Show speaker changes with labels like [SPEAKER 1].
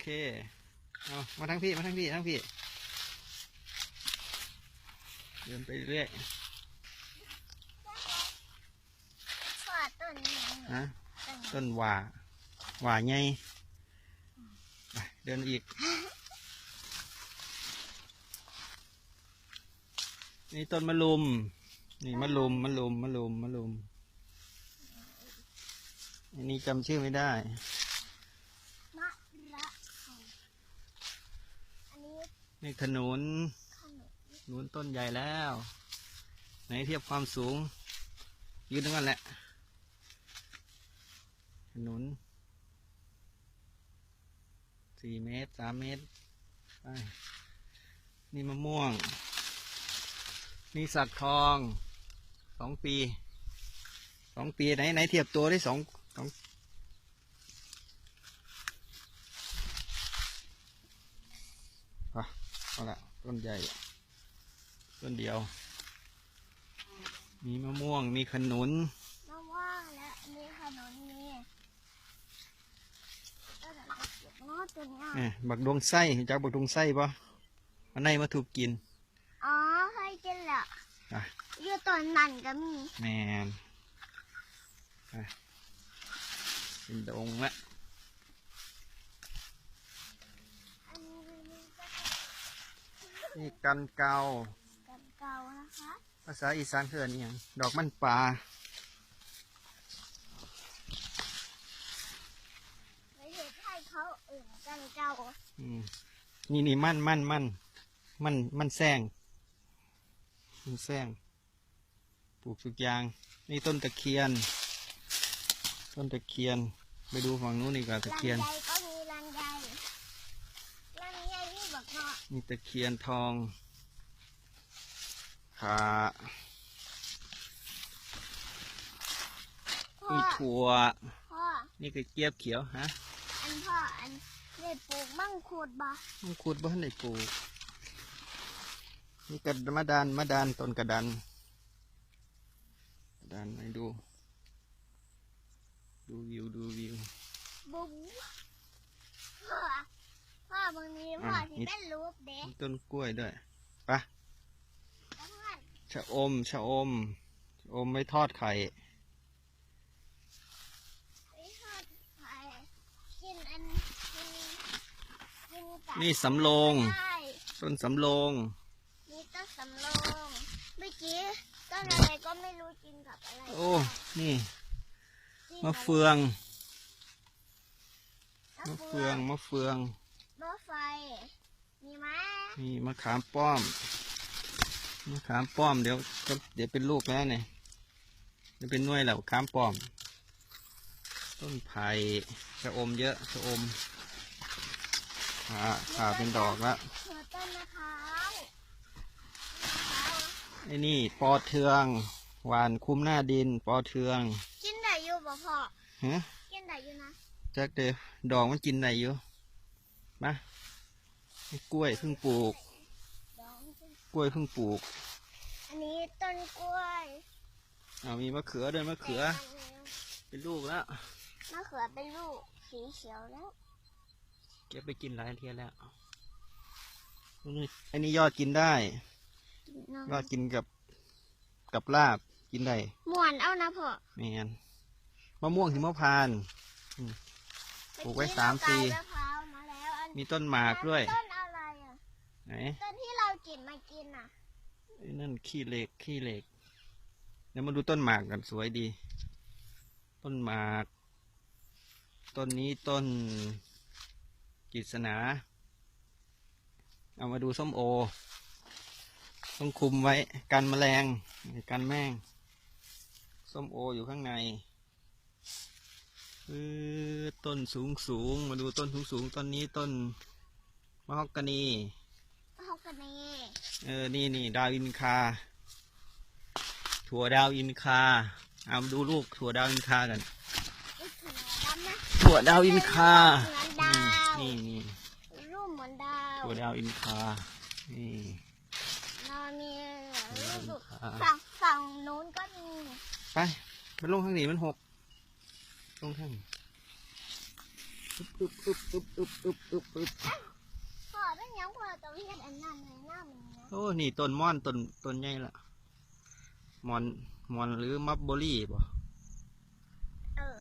[SPEAKER 1] เค เอามาทั้งพี่ มาทั้งพี่ ทั้งพี่ เดินไปเรื่อย
[SPEAKER 2] ฟาดต้นนี้
[SPEAKER 1] นะ
[SPEAKER 2] ต้น
[SPEAKER 1] ต้นหว่าหว่าไงไปเดินอีก นี่ต้นมะลุม นี่มะลุม มะลุม มะลุม มะลุม อันนี้จำชื่อไม่ได้
[SPEAKER 2] มะระเขาอัน นี่
[SPEAKER 1] ขนุน
[SPEAKER 2] ขนม
[SPEAKER 1] ขนุนต้นใหญ่แล้ว ไหนเทียบความสูง ยืนตรงนั้นแหละขนุนสี่เมตรสามเมตรไปนี่มะม่วง นี่สักทองสองปีสองปีไหนไหนเทียบตัวได้สองสองอะ เอาละต้นใหญ่ ต้นเดียว มีมะม่วงมีขนุน
[SPEAKER 2] มะม่วงและมีขนมมีก็จะเก็บงอตัวเนี้ย
[SPEAKER 1] เอ้ยบักดวงไส้รู้จากบักดวงไส้ปะมันในมาถูกกิน
[SPEAKER 2] อ๋อเคยกินแหละ
[SPEAKER 1] อะ
[SPEAKER 2] อยู่ต้นนั่นก็มี
[SPEAKER 1] แมนไปเป็นดงละ
[SPEAKER 2] อันนี้ก็
[SPEAKER 1] นี่กันเกา
[SPEAKER 2] กันเก่านะคะ
[SPEAKER 1] ภาษาอีสานเพื่อนนี่ยังดอกมันปลา
[SPEAKER 2] ไม่ใช่ให้เขาเอื่นกันเก่า
[SPEAKER 1] อืมนี่นี่มันมันมันมันมันแซงมันแซงปลูกทุกอย่าง นี่ต้นตะเคียน ต้นตะเคียน ไปดูฝั่งนู้นนี่กว่าตะเคียน
[SPEAKER 2] ลำไยก็มีลำไยลำ ไยนี่บอกเนาะ
[SPEAKER 1] นี่ตะเคียนทองขา
[SPEAKER 2] พ่อ
[SPEAKER 1] นี่ถั่ว
[SPEAKER 2] พ่อ
[SPEAKER 1] นี่กระเจี๊ยบเขียวฮะ
[SPEAKER 2] อันพ่อ อันได้ปลูกมังคุดบ่
[SPEAKER 1] มังคุดบ้านไหนปลูกนี่กระมะดานมะดานต้นกระดันกระดานให้ดู ดูวิวดูวิว
[SPEAKER 2] บุ้งพ่อ พ่อบางทีพ่อ
[SPEAKER 1] อะ
[SPEAKER 2] ที่
[SPEAKER 1] นี่
[SPEAKER 2] เป็นรูปเด็ก
[SPEAKER 1] มีต้นกล้วยด้วยไปะ
[SPEAKER 2] แล้วเพื่อน
[SPEAKER 1] ชะอมชะอมชะอมไม่ทอดไข่
[SPEAKER 2] ไปทอดไข่กินอันกินกินกับ
[SPEAKER 1] นี่สำโรง
[SPEAKER 2] ได้
[SPEAKER 1] ต้นสำโรง
[SPEAKER 2] มีต้นสำโรงเมื่อกี้ต้นอะไรก็ไม่รู้กินกับอะไร
[SPEAKER 1] โอ้ นี่
[SPEAKER 2] กิน
[SPEAKER 1] มะ
[SPEAKER 2] กับ
[SPEAKER 1] เฟือง
[SPEAKER 2] มะ
[SPEAKER 1] มะ
[SPEAKER 2] เฟื
[SPEAKER 1] เฟื
[SPEAKER 2] อ
[SPEAKER 1] องงมะเฟือง
[SPEAKER 2] มะไฟมีไห ม
[SPEAKER 1] นี่มะขามป้อม มะขามป้อมเดี๋ยวก็เดี๋ยวเป็นลูกแล้วเนี่ยเดี๋ยวเป็นหน่วยแล้วขามป้อม ต้นไผ่ชะอมเยอะชะอมอ่าขาเป็นดอกแล้ว
[SPEAKER 2] เขือต้นมะพร้าว
[SPEAKER 1] ไอ้นี่ปอเทือง หวานคุ้มหน้าดิน ปอเทือง
[SPEAKER 2] กินได้อยู่บ่พ่อ
[SPEAKER 1] ฮะ
[SPEAKER 2] กินได้อยู่นะ
[SPEAKER 1] จักเดยวดอกมันกินไหนอยู่มานี่ กล้วยเพิ่งปลูก
[SPEAKER 2] ดองกิน
[SPEAKER 1] กล้วยเพิ่งปลูก
[SPEAKER 2] อันนี้ต้นกล้วย
[SPEAKER 1] เอามีมะเขือด้วยมะเขือ เป็นลูกแล้ว
[SPEAKER 2] มะเขือเป็นลูกสีเขียวแล้ว
[SPEAKER 1] เก็บไปกินหลายเทียแล้วนี่อันนี้ยอดกินได้
[SPEAKER 2] กินน้
[SPEAKER 1] ยอดกินกับกับลาบกินได้ำ
[SPEAKER 2] ม่วนเอานะพ่อ
[SPEAKER 1] แมนมะม่วงหิมพานต์ปลูกไว้สามปี
[SPEAKER 2] เอกี้เรกายมะพร้าวมาแล้วอัน
[SPEAKER 1] มีต้นหมากด้วย
[SPEAKER 2] ต้นอะไรอะ
[SPEAKER 1] ไหน
[SPEAKER 2] ต้นที่เราจิบมากินอะ
[SPEAKER 1] ไอ้นั่นขี้เหล็กขี้เหล็ก เดี๋ยวมาดูต้นหมากกันสวยดี ต้นหมาก ต้นนี้ต้นกิษณาเอามาดูส้มโอ ต้องคุมไว้กันแมลงกันแมงส้มโออยู่ข้างในคือต้นสูงสูงมาดูต้นสูงสูงต้นนี้ต้นมะฮอกกานี
[SPEAKER 2] ฮอกกานี
[SPEAKER 1] เออ นี่นี่ดาวอินคา ถั่วดาวอินคา เอามาดูลูกถั่วดาวอินคากัน
[SPEAKER 2] นี่คือดำนะ
[SPEAKER 1] ถั่วดาวอินคา
[SPEAKER 2] เหมือนดาว
[SPEAKER 1] นี่นี่
[SPEAKER 2] รูปเหมือนดาว
[SPEAKER 1] ถั่วดาวอินคา นี่
[SPEAKER 2] เรามีรูป
[SPEAKER 1] อ่า
[SPEAKER 2] ฝั่งฝั่งนู้นก็มี
[SPEAKER 1] ไป มันลงทางนี้มันหก ลงทางนี้อึบอึบอึบอึบอึบอึบอึบ
[SPEAKER 2] พ่อเป็นหยังพ่อ ต้องเฮ็ดอันนั้นในหน้ามันนะ
[SPEAKER 1] โอ้ นี่ต้นม่อนต้นต้นใหญ่ละมอนมอนหรือมับเบอรี่บ่